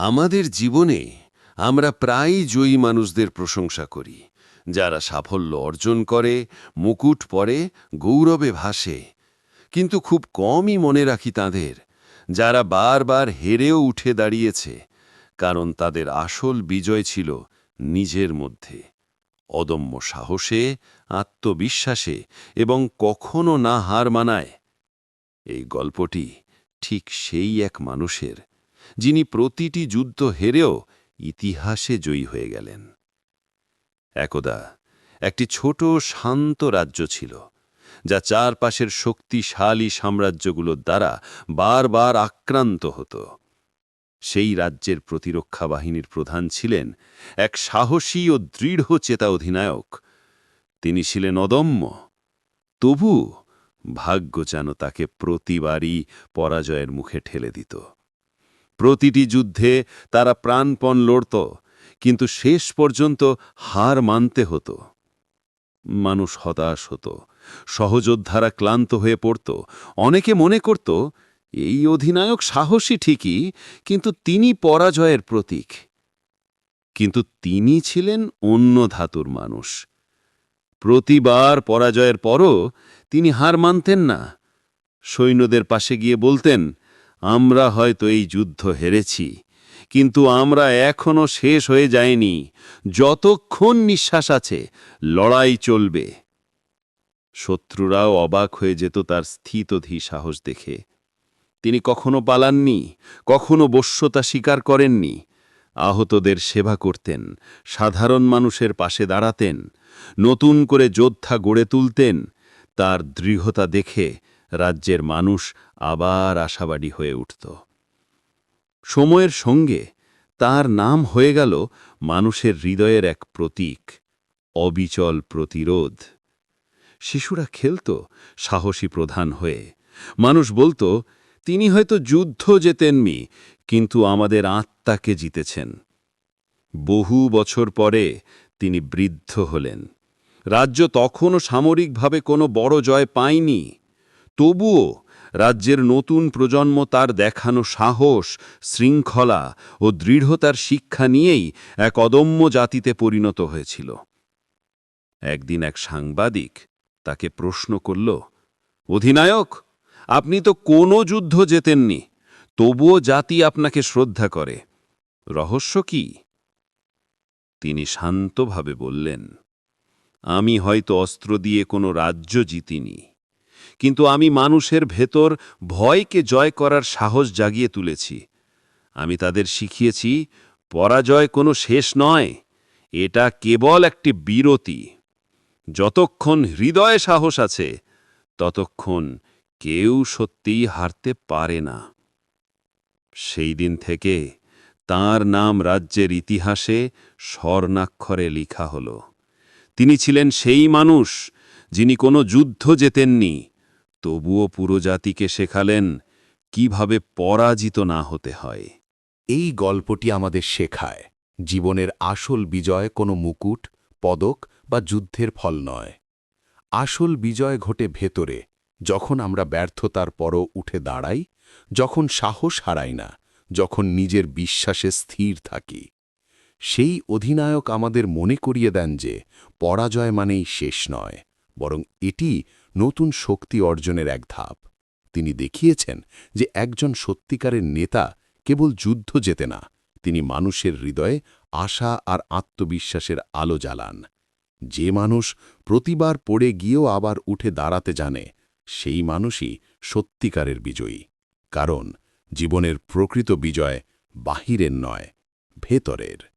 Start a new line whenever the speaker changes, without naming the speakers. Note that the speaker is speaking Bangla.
আমাদের জীবনে আমরা প্রায়ই জয়ী মানুষদের প্রশংসা করি, যারা সাফল্য অর্জন করে, মুকুট পরে, গৌরবে ভাসে। কিন্তু খুব কমই মনে রাখি তাদের, যারা বারবার হেরেও উঠে দাঁড়িয়েছে, কারণ তাদের আসল বিজয় ছিল নিজের মধ্যে। অদম্য সাহসে, আত্মবিশ্বাসে এবং কখনো না হার মানায়। এই গল্পটি ঠিক সেই এক মানুষের যিনি প্রতিটি যুদ্ধ হেরেও ইতিহাসে জয়ী হয়ে গেলেন। একদা, একটি ছোট শান্ত রাজ্য ছিল, যা চারপাশের শক্তিশালী সাম্রাজ্যগুলোর দ্বারা বারবার আক্রান্ত হতো। সেই রাজ্যের প্রতিরক্ষা বাহিনীর প্রধান ছিলেন এক সাহসী ও দৃঢ় চেতা অধিনায়ক। তিনি ছিলেন অদম্য। তবু ভাগ্য যেন তাকে প্রতিবারই পরাজয়ের মুখে ঠেলে দিত। প্রতিটি যুদ্ধে তারা প্রাণপণ লড়ত, কিন্তু শেষ পর্যন্ত হার মানতে হতো। মানুষ হতাশ হতো, সহযোদ্ধারা ক্লান্ত হয়ে পড়ত, অনেকে মনে করত, এই অধিনায়ক সাহসী ঠিকই, কিন্তু তিনি পরাজয়ের প্রতীক। কিন্তু তিনি ছিলেন অন্য ধাতুর মানুষ। প্রতিবার পরাজয়ের পরও তিনি হার মানতেন না। সৈন্যদের পাশে গিয়ে বলতেন আমরা হয়তো এই যুদ্ধ হেরেছি, কিন্তু আমরা এখনও শেষ হয়ে যায়নি যতক্ষণ নিঃশ্বাস আছে, লড়াই চলবে। শত্রুরাও অবাক হয়ে যেত তার স্থিতধী সাহস দেখে। তিনি কখনো পালাননি, কখনো বশ্যতা স্বীকার করেননি। আহতদের সেবা করতেন, সাধারণ মানুষের পাশে দাঁড়াতেন, নতুন করে যোদ্ধা গড়ে তুলতেন, তার দৃঢ়তা দেখে রাজ্যের মানুষ আবার আশাবাদী হয়ে উঠত। সময়ের সঙ্গে তার নাম হয়ে গেল মানুষের হৃদয়ের এক প্রতীক, অবিচল প্রতিরোধ। শিশুরা খেলত, সাহসী প্রধান হয়ে। মানুষ বলতো, তিনি হয়তো যুদ্ধ জেতেননি, কিন্তু আমাদের আত্মাকে জিতেছেন। বহু বছর পরে তিনি বৃদ্ধ হলেন। রাজ্য তখনও সামরিকভাবে কোনো বড় জয় পায়নি। তবুও রাজ্যের নতুন প্রজন্ম তার দেখানো সাহস, শৃঙ্খলা ও দৃঢ়তার শিক্ষা নিয়েই এক অদম্য জাতিতে পরিণত হয়েছিল। একদিন এক সাংবাদিক তাকে প্রশ্ন করল, অধিনায়ক, আপনি তো কোনো যুদ্ধ জেতেননি, তবুও জাতি আপনাকে শ্রদ্ধা করে। রহস্য কি? তিনি শান্তভাবে বললেন, আমি হয়তো অস্ত্র দিয়ে কোনো রাজ্য জিতিনি। কিন্তু আমি মানুষের ভেতর ভয়কে জয় করার সাহস জাগিয়ে তুলেছি। আমি তাদের শিখিয়েছি, পরাজয় কোনো শেষ নয়, এটা কেবল একটি বিরতি। যতক্ষণ হৃদয়ে সাহস আছে, ততক্ষণ কেউ সত্যিই হারতে পারে না। সেই দিন থেকে তার নাম রাজ্যের ইতিহাসে স্বর্ণাক্ষরে লিখা হল। তিনি ছিলেন সেই মানুষ যিনি কোনো যুদ্ধ জেতেননি তবুও পুরো জাতিকে শেখালেন কীভাবে পরাজিত না হতে হয়।
এই গল্পটি আমাদের শেখায়, জীবনের আসল বিজয় কোনো মুকুট, পদক বা যুদ্ধের ফল নয়। আসল বিজয় ঘটে ভেতরে, যখন আমরা ব্যর্থতার পরও উঠে দাঁড়াই, যখন সাহস হারাই না, যখন নিজের বিশ্বাসে স্থির থাকি। সেই অধিনায়ক আমাদের মনে করিয়ে দেন যে, পরাজয় মানেই শেষ নয়, বরং এটি নতুন শক্তি অর্জনের এক ধাপ। তিনি দেখিয়েছেন যে একজন সত্যিকারের নেতা কেবল যুদ্ধ যেতে না, তিনি মানুষের হৃদয়ে আশা আর আত্মবিশ্বাসের আলো জ্বালান। যে মানুষ প্রতিবার পড়ে গিয়েও আবার উঠে দাঁড়াতে জানে, সেই মানুষই সত্যিকারের বিজয়ী। কারণ জীবনের প্রকৃত বিজয় বাহিরের নয়, ভেতরের।